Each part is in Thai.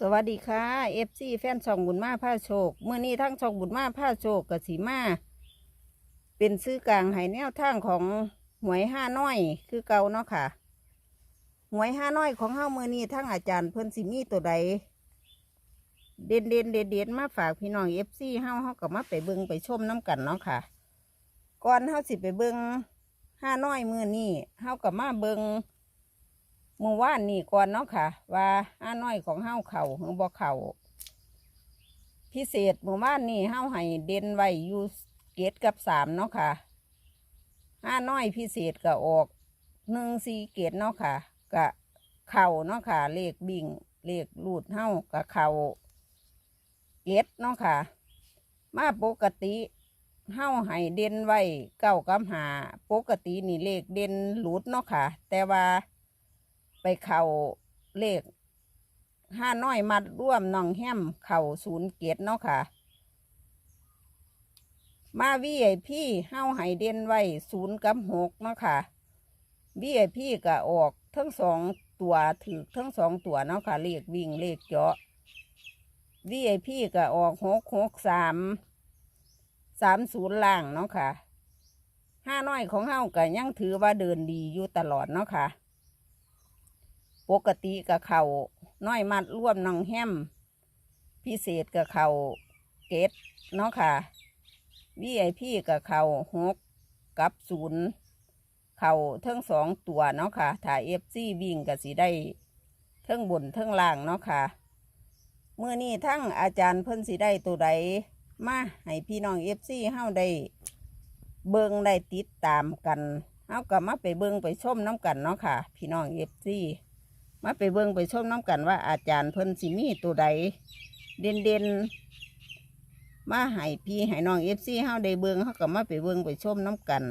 สวัสดีค่ะเอฟซีแฟนช่องบุญมาผ้าโชคเมื่อนี้ทั้งช่องบุญมาผ้าโชคกับสีมา เป็นซื้อกลางให้แนวทางของหวยห้าน้อย คือเก่าเนาะค่ะ หวยห้าน้อยของเฮ้าเมื่อนี้ทั้งอาจารย์เพิ่นสิมีตัวใด เด่นเด่นเด็ดเด็ดมาฝากพี่น้องเอฟซีเฮ้าเฮ้ากับมาไปเบิงไปชมน้ำกันเนาะค่ะ ก่อนเฮ้าสิไปเบิงห้าน้อยมือนี้เฮ้ากับมาเบิง เมื่อวานนี่ก่อนเนาะค่ะ ว่าห้าน้อยของเฮาเข่าหรือบ่เข่าพิเศษเมื่อวานนี่เฮาให้เด่นไว้อยู่เกตกับสามเนาะค่ะห้าน้อยพิเศษก็ออกหนึ่งสี่เกตเนาะค่ะกะเข่าเนาะค่ะ เลขบิ่งเลขรูดเฮากะเข่าเกตเนาะค่ะ มาปกติเฮาให้เด่นไว้เก้ากับหาปกตินี่เลขเด่นหลุดเนาะค่ะ แต่ว่า ไปเข่าเลขห้าน้อยมัดร่วมน้องแฮมเข่าศูนย์เกตเนาะค่ะ มาวีไอพี่เฮ้าไห้เด่นไว้ศูนย์กับหกเนาะค่ะวีไอพี่ก็ออกทั้งสองตัวถือทั้งสองตัวเนาะค่ะเลขวิ่งเลขเจาะวีไอพี่ก็ออกหกหกสามสามศูนย์ล่างเนาะค่ะห้าน้อยของเฮาก็ยังถือว่าเดินดีอยู่ตลอดเนาะค่ะ ปกติกับเขาน้อยมัดร่วมน้องแฮมพิเศษกับเขาเกตเนาะค่ะวีไอพีกับเขาหกกับศูนย์เขาเทั้งสองตัวเนาะค่ะถ้ายเอฟซีวิ่งกับสีได้เทั้งบนเทั้งล่างเนาะค่ะเมื่อนี้ทั้งอาจารย์เพิ่นสีได้ตัวใดมาให้พี่น้องเอฟซีเฮาได้เบิงได้ติดตามกันเฮากับมาไปเบิงไปชมน้ำกันเนาะค่ะ พี่น้องเอฟซี มาไปเบิ่งไปชมน้ำกันว่าอาจารย์เพิ่นสิมีตัวใดเด่นเด่นๆมาให้พี่ให้น้องเอฟซีเฮาได้เบิ่งเฮาก็มาไปเบิ่งไปชมน้ำกัน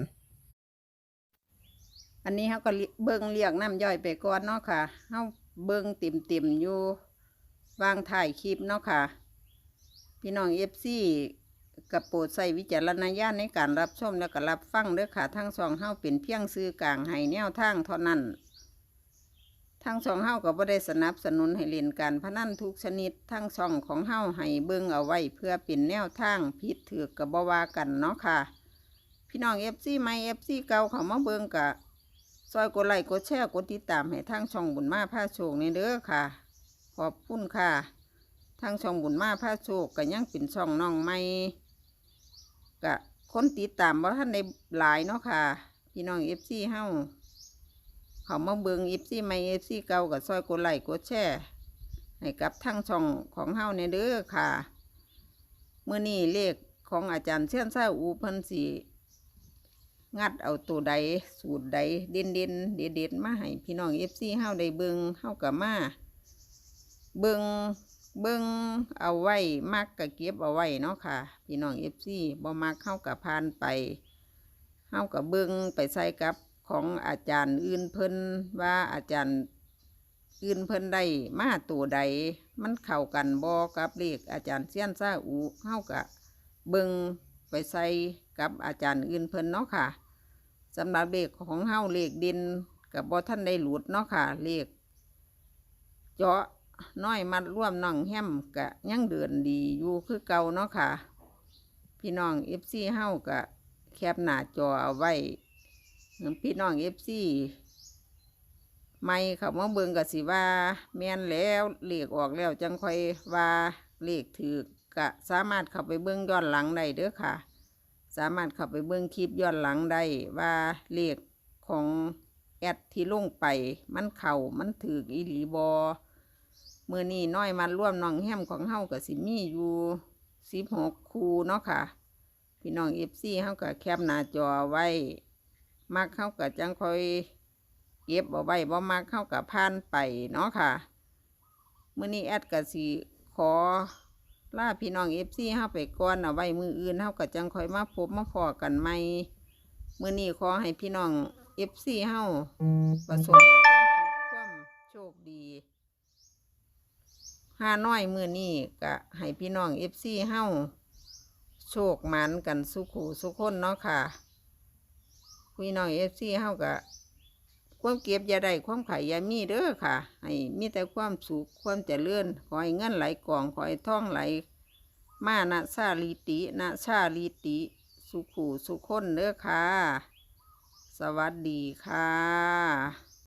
อันนี้เฮาก็เบิ่งเรียกน้ำย่อยไปก่อนเนาะค่ะเฮาเบิ่งติ่มติ่มอยู่วางถ่ายคลิปเนาะค่ะ พี่น้องเอฟซีกับโปรดใส่วิจารณญาณในการรับชมและก็รับฟังเด้อค่ะทั้งสองเฮาเป็นเพียงซื้อกลางให้แนวทางเท่านั้น ทั้งสองเฮาก็บ่ได้สนับสนุนให้เล่นการพนันทุกชนิด ทั้งช่องของเฮาให้เบิ่งเอาไว้เพื่อเป็นแนวทางผิดถือกับบ่ว่ากันเนาะค่ะ พี่น้อง FC ใหม่ FC เก่าเขามาเบิ่งกะซอยกดไลค์กดแชร์กดติดตามให้ทางช่องบุญมาพาโชคนี่เด้อค่ะ ขอบคุณค่ะทางช่องบุญมาพาโชคก็ยังเป็นช่องน้องใหม่กะคนติดตามบ่ท่านได้หลายเนาะค่ะ พี่น้อง FC เฮา เขามาเบิงเอฟซีไม่เอฟซีเก่ากับซอยกดไลค์กดแชร์ให้กับทั้งช่องของเฮาในเด้อค่ะเมื่อนี้เลขของอาจารย์เชี่ยนซ่าอูเพิ่นสีงัดเอาตัวใดสูตรใดเด่นเด่นเด็ดเด็ดมาให้พี่น้องเอฟซีเฮาได้เบิงเฮากับมาเบิงเบิงเอาไว้มักกับเก็บเอาไว้เนาะค่ะ พี่น้องเอฟซีบ่มักเข้ากับพานไปเฮากับเบิงไปใส่กับ ของอาจารย์อื่นเพิ่นว่าอาจารย์อื่นเพิ่นได้มาตัวใด มันเข้ากันบ่กับเลขอาจารย์เซียนซาอูเฮากับเบิงไปใส่กับอาจารย์อื่นเพิ่นเนาะค่ะสำหรับเลขของเฮาเลขด่นกับบ่ท่านได้หลุดเนาะค่ะเลขเจาะน้อยมัดร่วมน้องแฮมกะยังเดินดีอยู่คือเก่าเนาะค่ะ พี่น้อง FC เฮากะแคปหน้าจอเอาไว้ พี่น้องเอฟซีไม่เขามาเบิ่งกับสิว่า แม่นแล้วเลขออกแล้วจังค่อยว่าเลขถือกะสามารถเข้าไปเบิ่งย้อนหลังได้เด้อค่ะ สามารถเข้าไปเบิ่งคลิปย้อนหลังได้ว่าเลขของแอดที่ลงไป มันเข่ามันถืออีหลีบอเมื่อนี้น้อยมันร่วมน้องแฮมของเฮากับสิมีอยู่สิบหกคูเนาะค่ะ พี่น้องเอฟซีเฮากับแคปหน้าจอไว้ มักเข้ากับจังคอยเก็บเอาไว้บ่มักเข้ากับผ่านไปเนาะค่ะมื้อนี้แอดก็สิขอลาพี่น้องเอฟซีเฮาไปก่อนเอาไว้มืออื่นเฮาก็จังคอยมาพบมาพอกันใหม่มื้อนี้ขอให้พี่น้องเอฟซีเฮาประสบความสุขโชคดีห้าน้อยมือนี้ก็ให้พี่น้องเอฟซีเฮาโชคหมันกันสุขูสุขคนเนาะค่ะ พี่น้องเอฟซีเฮากับความเก็บอย่าได้ความไข่อย่ามีเด้อค่ะ ให้มีแต่ความสุขความเจริญขอให้เงินไหลกล่องขอให้ท่องไหล มานะชาลีตินะชาลีติ สุขูสุขคนเด้อค่ะ สวัสดีค่ะ